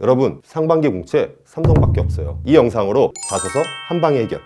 여러분 상반기 공채 삼성밖에 없어요. 이 영상으로 자소서 한 방에 해결.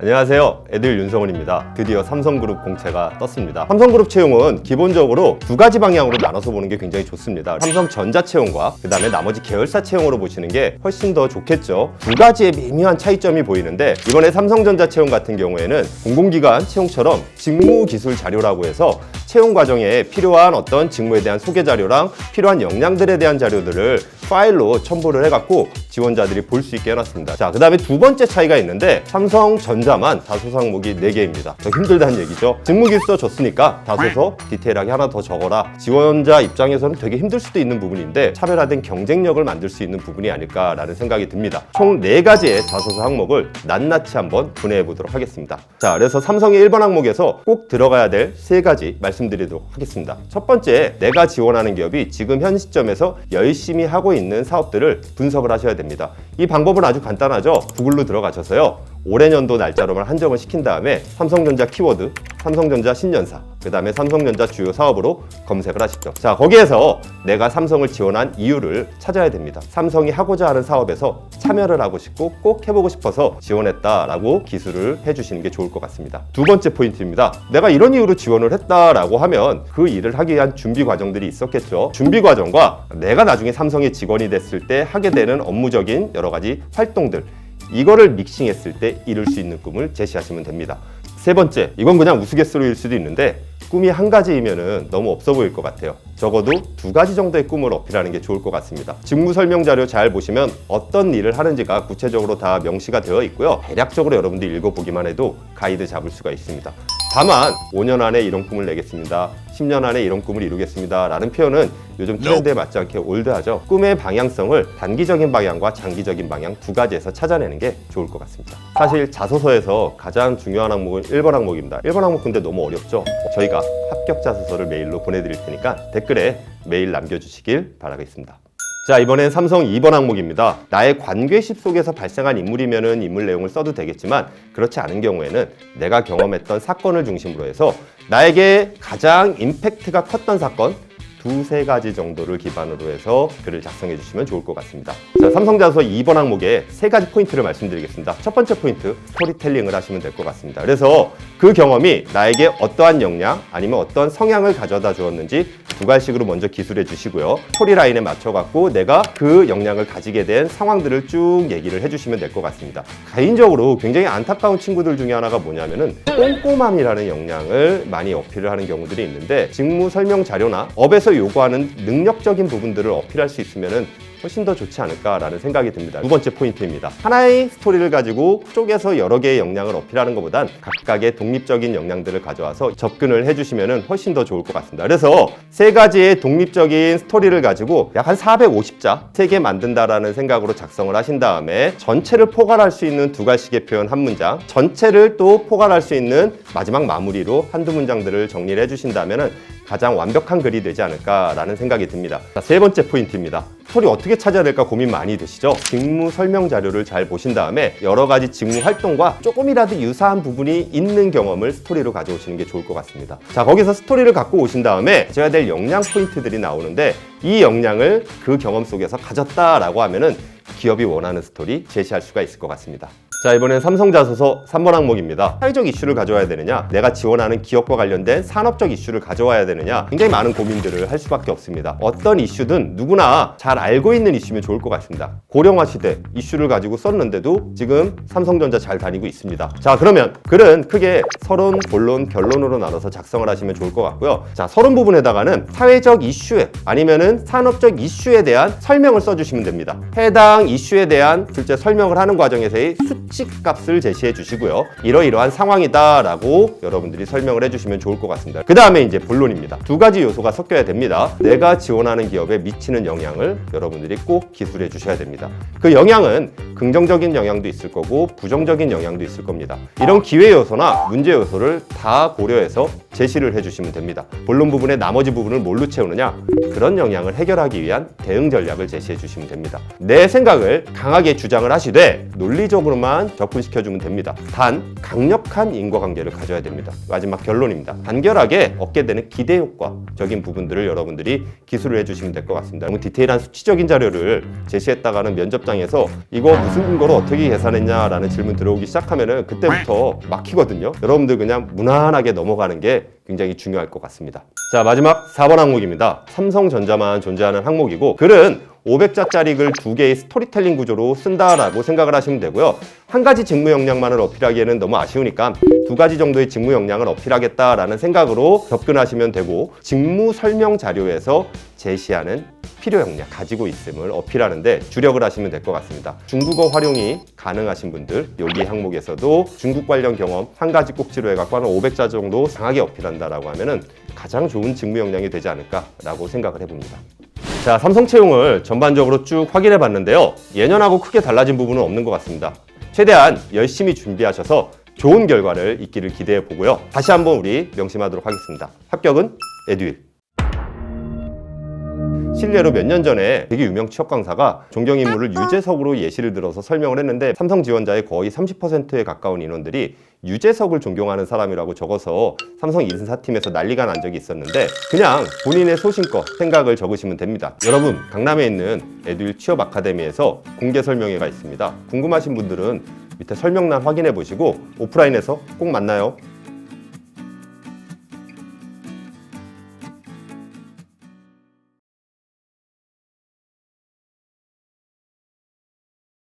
안녕하세요. 애들 윤성훈입니다. 드디어 삼성그룹 공채가 떴습니다. 삼성그룹 채용은 기본적으로 두 가지 방향으로 나눠서 보는 게 굉장히 좋습니다. 삼성전자 채용과 그 다음에 나머지 계열사 채용으로 보시는 게 훨씬 더 좋겠죠. 두 가지의 미묘한 차이점이 보이는데 이번에 삼성전자 채용 같은 경우에는 공공기관 채용처럼 직무 기술 자료라고 해서 채용 과정에 필요한 어떤 직무에 대한 소개 자료랑 필요한 역량들에 대한 자료들을 파일로 첨부를 해갖고 지원자들이 볼 수 있게 해놨습니다. 자, 그 다음에 두 번째 차이가 있는데 삼성전자 만 다소서 항목이 4개입니다. 더 힘들다는 얘기죠. 직무기술 줬으니까 다소서 디테일하게 하나 더 적어라. 지원자 입장에서는 되게 힘들 수도 있는 부분인데 차별화된 경쟁력을 만들 수 있는 부분이 아닐까라는 생각이 듭니다. 총 4가지의 자소서 항목을 낱낱이 한번 분해해 보도록 하겠습니다. 자, 그래서 삼성의 1번 항목에서 꼭 들어가야 될세 가지 말씀드리도록 하겠습니다. 첫 번째, 내가 지원하는 기업이 지금 현 시점에서 열심히 하고 있는 사업들을 분석을 하셔야 됩니다. 이 방법은 아주 간단하죠. 구글로 들어가셔서요. 올해 년도 날짜로만 한정을 시킨 다음에 삼성전자 키워드, 삼성전자 신년사, 그 다음에 삼성전자 주요 사업으로 검색을 하십시오. 자, 거기에서 내가 삼성을 지원한 이유를 찾아야 됩니다. 삼성이 하고자 하는 사업에서 참여를 하고 싶고 꼭 해보고 싶어서 지원했다라고 기술을 해주시는 게 좋을 것 같습니다. 두 번째 포인트입니다. 내가 이런 이유로 지원을 했다라고 하면 그 일을 하기 위한 준비 과정들이 있었겠죠. 준비 과정과 내가 나중에 삼성의 직원이 됐을 때 하게 되는 업무적인 여러 가지 활동들 이거를 믹싱했을 때 이룰 수 있는 꿈을 제시하시면 됩니다. 세 번째, 이건 그냥 우스갯소리일 수도 있는데 꿈이 한 가지이면은 너무 없어 보일 것 같아요. 적어도 두 가지 정도의 꿈을 어필하는 게 좋을 것 같습니다. 직무 설명 자료 잘 보시면 어떤 일을 하는지가 구체적으로 다 명시가 되어 있고요. 대략적으로 여러분들 읽어보기만 해도 가이드 잡을 수가 있습니다. 다만 5년 안에 이런 꿈을 내겠습니다. 10년 안에 이런 꿈을 이루겠습니다. 라는 표현은 요즘 트렌드에 맞지 않게 올드하죠. 꿈의 방향성을 단기적인 방향과 장기적인 방향 두 가지에서 찾아내는 게 좋을 것 같습니다. 사실 자소서에서 가장 중요한 항목은 1번 항목입니다. 1번 항목 근데 너무 어렵죠? 저희가 합격 자소서를 메일로 보내드릴 테니까 댓글에 메일 남겨주시길 바라겠습니다. 자 이번엔 삼성 2번 항목입니다. 나의 관계십 속에서 발생한 인물이면 은 인물 내용을 써도 되겠지만 그렇지 않은 경우에는 내가 경험했던 사건을 중심으로 해서 나에게 가장 임팩트가 컸던 사건 두세 가지 정도를 기반으로 해서 글을 작성해 주시면 좋을 것 같습니다. 자, 삼성자서 2번 항목에 세 가지 포인트를 말씀드리겠습니다. 첫 번째 포인트, 스토리텔링을 하시면 될 것 같습니다. 그래서 그 경험이 나에게 어떠한 역량 아니면 어떤 성향을 가져다 주었는지 두 가지식으로 먼저 기술해 주시고요. 스토리 라인에 맞춰 갖고 내가 그 역량을 가지게 된 상황들을 쭉 얘기를 해 주시면 될 것 같습니다. 개인적으로 굉장히 안타까운 친구들 중에 하나가 뭐냐면은 꼼꼼함이라는 역량을 많이 어필을 하는 경우들이 있는데 직무 설명 자료나 업에서 요구하는 능력적인 부분들을 어필할 수 있으면은 훨씬 더 좋지 않을까라는 생각이 듭니다. 두 번째 포인트입니다. 하나의 스토리를 가지고 쪼개서 여러 개의 역량을 어필하는 것보단 각각의 독립적인 역량들을 가져와서 접근을 해주시면 훨씬 더 좋을 것 같습니다. 그래서 세 가지의 독립적인 스토리를 가지고 약 한 450자, 세 개 만든다라는 생각으로 작성을 하신 다음에 전체를 포괄할 수 있는 두 가지의 표현 한 문장, 전체를 또 포괄할 수 있는 마지막 마무리로 한두 문장들을 정리를 해주신다면 가장 완벽한 글이 되지 않을까라는 생각이 듭니다. 자, 세 번째 포인트입니다. 스토리 어떻게 찾아야 될까 고민 많이 되시죠? 직무 설명 자료를 잘 보신 다음에 여러 가지 직무 활동과 조금이라도 유사한 부분이 있는 경험을 스토리로 가져오시는 게 좋을 것 같습니다. 자, 거기서 스토리를 갖고 오신 다음에 제가 될 역량 포인트들이 나오는데 이 역량을 그 경험 속에서 가졌다라고 하면은 기업이 원하는 스토리 제시할 수가 있을 것 같습니다. 자 이번엔 삼성자소서 3번 항목입니다. 사회적 이슈를 가져와야 되느냐 내가 지원하는 기업과 관련된 산업적 이슈를 가져와야 되느냐 굉장히 많은 고민들을 할 수밖에 없습니다. 어떤 이슈든 누구나 잘 알고 있는 이슈면 좋을 것 같습니다. 고령화 시대 이슈를 가지고 썼는데도 지금 삼성전자 잘 다니고 있습니다. 자 그러면 글은 크게 서론, 본론, 결론으로 나눠서 작성을 하시면 좋을 것 같고요. 자 서론 부분에다가는 사회적 이슈에 아니면은 산업적 이슈에 대한 설명을 써주시면 됩니다. 해당 이슈에 대한 실제 설명을 하는 과정에서의 수치 값을 제시해 주시고요. 이러이러한 상황이다라고 여러분들이 설명을 해주시면 좋을 것 같습니다. 그 다음에 이제 본론입니다. 두 가지 요소가 섞여야 됩니다. 내가 지원하는 기업에 미치는 영향을 여러분들이 꼭 기술해 주셔야 됩니다. 그 영향은 긍정적인 영향도 있을 거고 부정적인 영향도 있을 겁니다. 이런 기회 요소나 문제 요소를 다 고려해서 제시를 해주시면 됩니다. 본론 부분의 나머지 부분을 뭘로 채우느냐? 그런 영향을 해결하기 위한 대응 전략을 제시해 주시면 됩니다. 내 생각을 강하게 주장을 하시되 논리적으로만 문제만 접근시켜주면 됩니다. 단 강력한 인과관계를 가져야 됩니다. 마지막 결론입니다. 간결하게 얻게 되는 기대 효과적인 부분들을 여러분들이 기술을 해주시면 될 것 같습니다. 너무 디테일한 수치적인 자료를 제시했다가는 면접장에서 이거 무슨 근거로 어떻게 계산했냐라는 질문 들어오기 시작하면은 그때부터 막히거든요. 여러분들 그냥 무난하게 넘어가는 게 굉장히 중요할 것 같습니다. 자, 마지막 4번 항목입니다. 삼성전자만 존재하는 항목이고 글은 500자짜리 글 두 개의 스토리텔링 구조로 쓴다라고 생각을 하시면 되고요. 한 가지 직무 역량만을 어필하기에는 너무 아쉬우니까 두 가지 정도의 직무 역량을 어필하겠다라는 생각으로 접근하시면 되고 직무 설명 자료에서 제시하는 필요 역량 가지고 있음을 어필하는데 주력을 하시면 될 것 같습니다. 중국어 활용이 가능하신 분들 여기 항목에서도 중국 관련 경험 한 가지 꼭지로 해갖고 한 500자 정도 강하게 어필한다라고 하면은 가장 좋은 직무 역량이 되지 않을까라고 생각을 해봅니다. 자, 삼성 채용을 전반적으로 쭉 확인해 봤는데요. 예년하고 크게 달라진 부분은 없는 것 같습니다. 최대한 열심히 준비하셔서 좋은 결과를 있기를 기대해 보고요. 다시 한번 우리 명심하도록 하겠습니다. 합격은 에듀윌. 실례로 몇 년 전에 되게 유명 취업 강사가 존경 인물을 유재석으로 예시를 들어서 설명을 했는데 삼성 지원자의 거의 30%에 가까운 인원들이 유재석을 존경하는 사람이라고 적어서 삼성 인사팀에서 난리가 난 적이 있었는데 그냥 본인의 소신껏 생각을 적으시면 됩니다. 여러분 강남에 있는 에듀윌 취업 아카데미에서 공개 설명회가 있습니다. 궁금하신 분들은 밑에 설명란 확인해 보시고 오프라인에서 꼭 만나요.